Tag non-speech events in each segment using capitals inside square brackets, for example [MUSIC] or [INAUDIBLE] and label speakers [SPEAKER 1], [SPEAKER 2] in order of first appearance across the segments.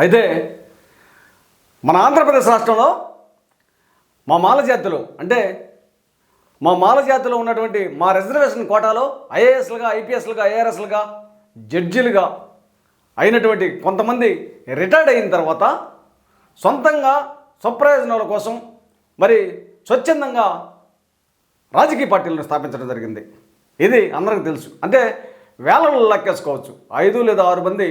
[SPEAKER 1] అయితే మన ఆంధ్రప్రదేశ్ రాష్ట్రంలో మా మాల జాతులు అంటే మా మాల జాతిలో ఉన్నటువంటి మా రిజర్వేషన్ కోటాలో ఐఏఎస్లుగా ఐపీఎస్లుగా ఐఆర్ఎస్లుగా జడ్జిలుగా అయినటువంటి కొంతమంది రిటైర్డ్ అయిన తర్వాత సొంతంగా స్వప్రయోజనాల కోసం మరి స్వచ్ఛందంగా రాజకీయ పార్టీలను స్థాపించడం జరిగింది. ఇది అందరికీ తెలుసు. అంటే వేలలో లెక్కేసుకోవచ్చు. ఐదు లేదా ఆరు మంది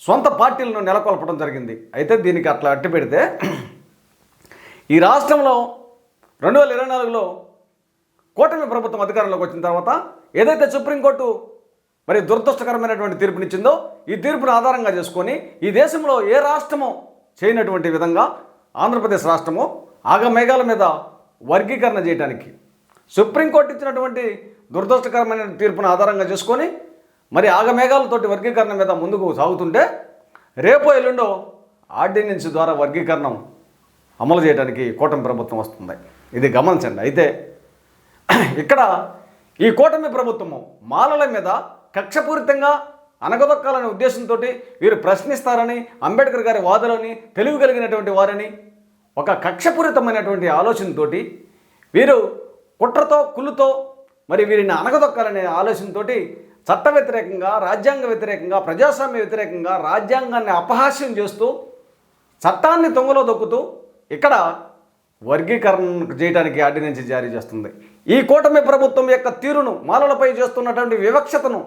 [SPEAKER 1] సొంత పార్టీలను నెలకొల్పడం జరిగింది. అయితే దీనికి అట్లా అట్టి పెడితే ఈ రాష్ట్రంలో రెండు వేల ఇరవై నాలుగులో కూటమి ప్రభుత్వం అధికారంలోకి వచ్చిన తర్వాత ఏదైతే సుప్రీంకోర్టు మరి దురదృష్టకరమైనటువంటి తీర్పునిచ్చిందో ఈ తీర్పును ఆధారంగా చేసుకొని ఈ దేశంలో ఏ రాష్ట్రము చేయనటువంటి విధంగా ఆంధ్రప్రదేశ్ రాష్ట్రము ఆగమేఘాల మీద వర్గీకరణ చేయడానికి సుప్రీంకోర్టు ఇచ్చినటువంటి దురదృష్టకరమైన తీర్పును ఆధారంగా చేసుకొని మరి ఆగమేఘాలతోటి వర్గీకరణ మీద ముందుకు సాగుతుంటే రేపో ఎల్లుండో ఆర్డినెన్స్ ద్వారా వర్గీకరణం అమలు చేయడానికి కూటమి ప్రభుత్వం వస్తుంది. ఇది గమనించండి. అయితే [CLEARS THROAT] ఇక్కడ ఈ కూటమి ప్రభుత్వము మాలల మీద కక్షపూరితంగా అనగదొక్కాలనే ఉద్దేశంతో వీరు ప్రశ్నిస్తారని అంబేద్కర్ గారి వాదులని తెలివి కలిగినటువంటి వారని ఒక కక్షపూరితమైనటువంటి ఆలోచనతో వీరు కుట్రతో కుళ్ళుతో మరి వీరిని అనగదొక్కాలనే ఆలోచనతోటి చట్ట వ్యతిరేకంగా రాజ్యాంగ వ్యతిరేకంగా ప్రజాస్వామ్య వ్యతిరేకంగా రాజ్యాంగాన్ని అపహాస్యం చేస్తూ చట్టాన్ని తొంగలో దొక్కుతూ ఇక్కడ వర్గీకరణ చేయడానికి ఆర్డినెన్స్ జారీ చేస్తుంది. ఈ కూటమి ప్రభుత్వం యొక్క తీరును మాలలపై చేస్తున్నటువంటి వివక్షతను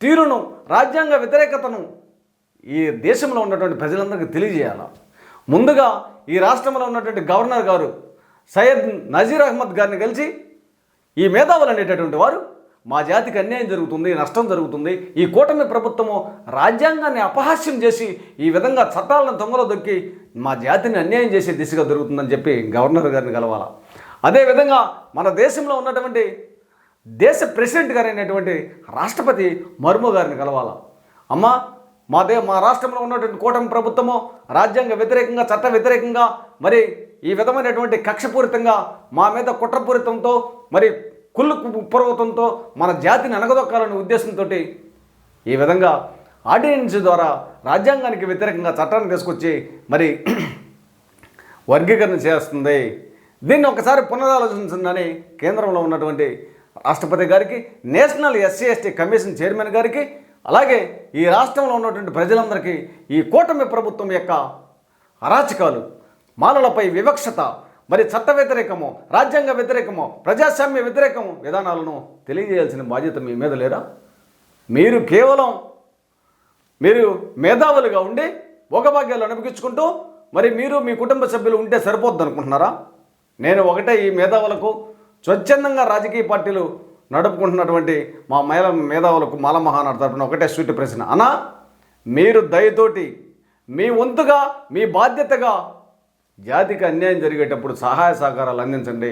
[SPEAKER 1] తీరును రాజ్యాంగ వ్యతిరేకతను ఈ దేశంలో ఉన్నటువంటి ప్రజలందరికీ తెలియజేయాల? ముందుగా ఈ రాష్ట్రంలో ఉన్నటువంటి గవర్నర్ గారు సయ్యద్ నజీర్ అహ్మద్ గారిని కలిసి ఈ మేధావులు అనేటటువంటి వారు మా జాతికి అన్యాయం జరుగుతుంది నష్టం జరుగుతుంది. ఈ కూటమి ప్రభుత్వము రాజ్యాంగాన్ని అపహాస్యం చేసి ఈ విధంగా చట్టాలను దొంగలో దొక్కి మా జాతిని అన్యాయం చేసే దిశగా జరుగుతుందని చెప్పి గవర్నర్ గారిని కలవాల. అదేవిధంగా మన దేశంలో ఉన్నటువంటి దేశ ప్రెసిడెంట్ గారైనటువంటి రాష్ట్రపతి మర్ము గారిని కలవాల. అమ్మ మా దే మా రాష్ట్రంలో ఉన్నటువంటి కూటమి ప్రభుత్వము రాజ్యాంగ వ్యతిరేకంగా చట్ట వ్యతిరేకంగా మరి ఈ విధమైనటువంటి కక్షపూరితంగా మా మీద కుట్రపూరితంతో మరి కుళ్ళు పూర్వతంతో మన జాతిని అనగదొక్కాలనే ఉద్దేశంతో ఈ విధంగా ఆర్డినెన్స్ ద్వారా రాజ్యాంగానికి వ్యతిరేకంగా చట్టాన్ని తీసుకొచ్చి మరి వర్గీకరణ చేస్తుంది. దీన్ని ఒకసారి పునరాలోచించిందని కేంద్రంలో ఉన్నటువంటి రాష్ట్రపతి గారికి national SC ST commission chairman గారికి అలాగే ఈ రాష్ట్రంలో ఉన్నటువంటి ప్రజలందరికీ ఈ కూటమి ప్రభుత్వం యొక్క అరాచకాలు మాలలపై వివక్షత మరి చట్ట వ్యతిరేకము రాజ్యాంగ వ్యతిరేకము ప్రజాస్వామ్య వ్యతిరేకము విధానాలను తెలియజేయాల్సిన బాధ్యత మీ మీద లేరా? మీరు కేవలం మీరు మేధావులుగా ఉండి ఒక భాగ్యాలు అనిపించుకుంటూ మరి మీరు మీ కుటుంబ సభ్యులు ఉంటే సరిపోద్ది అనుకుంటున్నారా? నేను ఒకటే ఈ మేధావులకు స్వచ్ఛందంగా రాజకీయ పార్టీలు నడుపుకుంటున్నటువంటి మా మహిళ మేధావులకు మాలమహానాడు తరపున ఒకటే సూటి ప్రశ్న. అనా మీరు దయతోటి మీ వంతుగా మీ బాధ్యతగా జాతికి అన్యాయం జరిగేటప్పుడు సహాయ సహకారాలు అందించండి.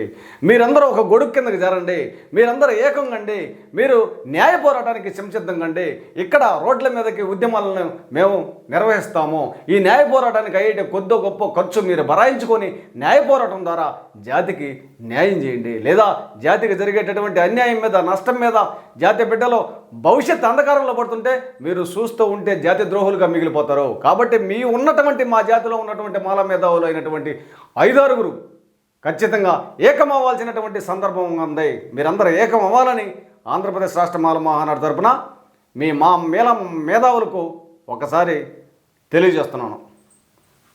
[SPEAKER 1] మీరందరూ ఒక గొడుగు కిందకి చేరండి మీరందరూ ఏకంగా అండి మీరు న్యాయ పోరాటానికి సంసిద్ధంగా అండి ఇక్కడ రోడ్ల మీదకి ఉద్యమాలను మేము నిర్వహిస్తాము. ఈ న్యాయ పోరాటానికి అయ్యే కొద్దో గొప్ప ఖర్చు మీరు భరాయించుకొని న్యాయ పోరాటం ద్వారా జాతికి న్యాయం చేయండి. లేదా జాతికి జరిగేటటువంటి అన్యాయం మీద నష్టం మీద జాతి బిడ్డలో భవిష్యత్ అంధకారంలో పడుతుంటే మీరు చూస్తూ ఉంటే జాతి ద్రోహులుగా మిగిలిపోతారు. కాబట్టి మీ ఉన్నటువంటి మా జాతిలో ఉన్నటువంటి మాల మేధావులు అయినటువంటి ఐదారుగురు ఖచ్చితంగా ఏకమవ్వాల్సినటువంటి సందర్భం ఉంది. మీరందరూ ఏకం అవ్వాలని ఆంధ్రప్రదేశ్ రాష్ట్ర మాల మహానాడు తరపున మీ మా మేళ మేధావులకు ఒకసారి తెలియజేస్తున్నాను.